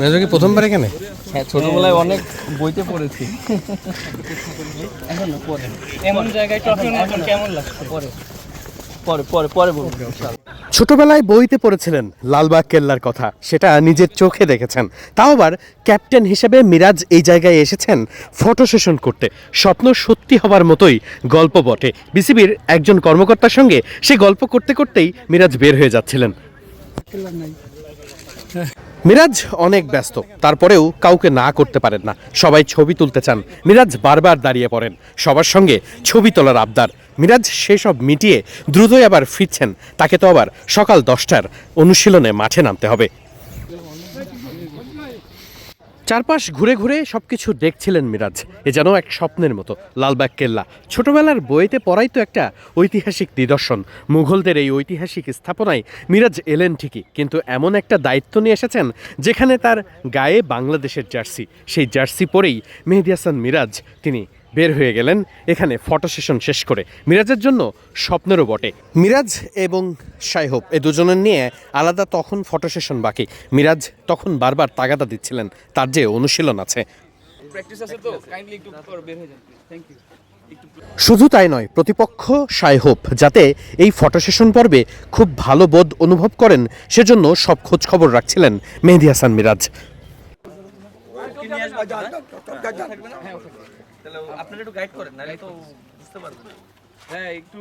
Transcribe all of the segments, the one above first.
মেজো কি প্রথমবার এখানে? হ্যাঁ ছোটবেলায় অনেক বইতে পড়েছি। এমন জায়গায় ট্রফি এখন কেমন লাগছে? পরে পরে পরে পরে বলব ছোটবেলায় বইতে পড়েছিলেন লালবাগ কেল্লার কথা। সেটা নিজের চোখে দেখেছেন। তাও আবার ক্যাপ্টেন হিসেবে মিরাজ এই জায়গায় এসেছেন ফটো সেশন করতে। স্বপ্ন সত্যি হবার মতোই গল্প বটে। বিসিবির একজন কর্মকর্তার সঙ্গে সে গল্প করতে করতেই মিরাজ বের হয়ে যাচ্ছিলেন। মিরাজ অনেক ব্যস্ত। তারপরেও কাউকে না করতে পারেন না। সবাই ছবি তুলতে চান। মিরাজ বারবার দাঁড়িয়ে পড়েন। সবার সঙ্গে ছবি তোলার আবদার। মিরাজ সেসব মিটিয়ে দ্রুতই আবার ফিরছেন। তাকে তো আবার সকাল দশটার অনুশীলনে মাঠে নামতে হবে। চারপাশ ঘুরে ঘুরে সব কিছু দেখছিলেন মিরাজ। এ যেন এক স্বপ্নের মতো লালবাগ কেল্লা। ছোটবেলার বইতে পড়াই তো একটা ঐতিহাসিক নিদর্শন। মুঘলদের এই ঐতিহাসিক স্থাপনায় মিরাজ এলেন ঠিকই, কিন্তু এমন একটা দায়িত্ব নিয়ে এসেছেন যেখানে তার গায়ে বাংলাদেশের জার্সি। সেই জার্সি পরেই মেহেদি হাসান মিরাজ, তিনি বের হয়ে গেলেন এখানে ফটো সেশন শেষ করে। মিরাজের জন্য স্বপ্নেরও বটে। মিরাজ এবং সাইহব এ দুজনের নিয়ে আলাদা তখন ফটো সেশন বাকি। মিরাজ তখন বারবার তাগাদা দিচ্ছিলেন তার যে অনুশীলন আছে। প্র্যাকটিস আছে তো? কাইন্ডলি একটু পর বের হয়ে যান থ্যাংক ইউ শুধু তাই নয় প্রতিপক্ষ সাইহোপ যাতে এই ফটো সেশন পর্বে খুব ভালো বোধ অনুভব করেন সেজন্য সব খোঁজ খবর রাখছিলেন মেহেদি হাসান মিরাজ। তাহলে আপনারা একটু গাইড করেন নাহলে তো বুঝতে পারবেন। না। হ্যাঁ একটু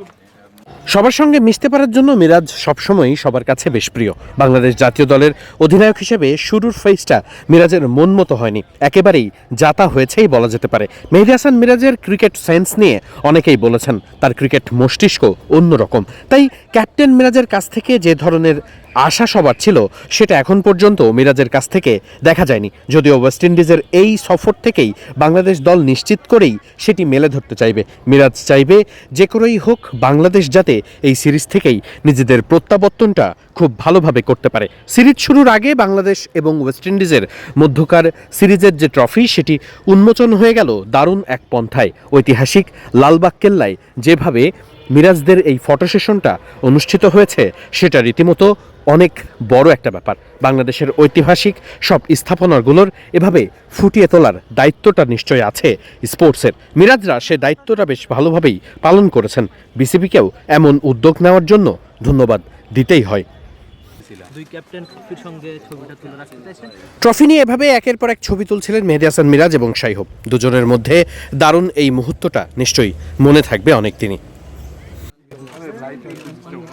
সবার সঙ্গে মিশতে পারার জন্য মিরাজ সবসময়ই সবার কাছে বেশ প্রিয়। বাংলাদেশ জাতীয় দলের অধিনায়ক হিসেবে শুরুর ফেজটা মিরাজের মন মতো হয়নি। একেবারেই যাতা হয়েছেই বলা যেতে পারে। মেহেদি হাসান মিরাজের ক্রিকেট সেন্স নিয়ে অনেকেই বলেছেন তার ক্রিকেট মস্তিষ্ক অন্যরকম। তাই ক্যাপ্টেন মিরাজের কাছ থেকে যে ধরনের আশা সবার ছিল, সেটা এখন পর্যন্ত মিরাজের কাছ থেকে দেখা যায়নি। যদিও ওয়েস্ট ইন্ডিজের এই সফর থেকেই বাংলাদেশ দল নিশ্চিত করেই সেটি মেলে ধরতে চাইবে। মিরাজ চাইবে যে করেই হোক বাংলাদেশ যাতে এই সিরিজ থেকেই নিজেদের প্রত্যাবর্তনটা খুব ভালোভাবে করতে পারে। সিরিজ শুরুর আগে বাংলাদেশ এবং ওয়েস্ট ইন্ডিজের মধ্যকার সিরিজের যে ট্রফি, সেটি উন্মোচন হয়ে গেল দারুণ এক পন্থায়। ঐতিহাসিক লালবাগ কেল্লায় যেভাবে মিরাজদের এই ফটো সেশনটা অনুষ্ঠিত হয়েছে সেটা রীতিমতো অনেক বড় একটা ব্যাপার। বাংলাদেশের ঐতিহাসিক সব স্থাপনাগুলোর এভাবে ফুটিয়ে তোলার দায়িত্বটা নিশ্চয়ই আছে স্পোর্টসের। মিরাজরা সে দায়িত্বটা বেশ ভালোভাবেই পালন করেছেন। বিসিবিকেও এমন উদ্যোগ নেওয়ার জন্য ধন্যবাদ দিতেই হয়। দুই ক্যাপ্টেন ট্রফির সঙ্গে ছবিটা তুলে রাখতে চাইছেন। ট্রফি নিয়ে এভাবে একের পর এক ছবি তুলছিলেন মেহেদি হাসান মিরাজ এবং সাইহব দুজনের মধ্যে দারুণ এই মুহূর্তটা নিশ্চয়ই মনে থাকবে অনেক দিনই।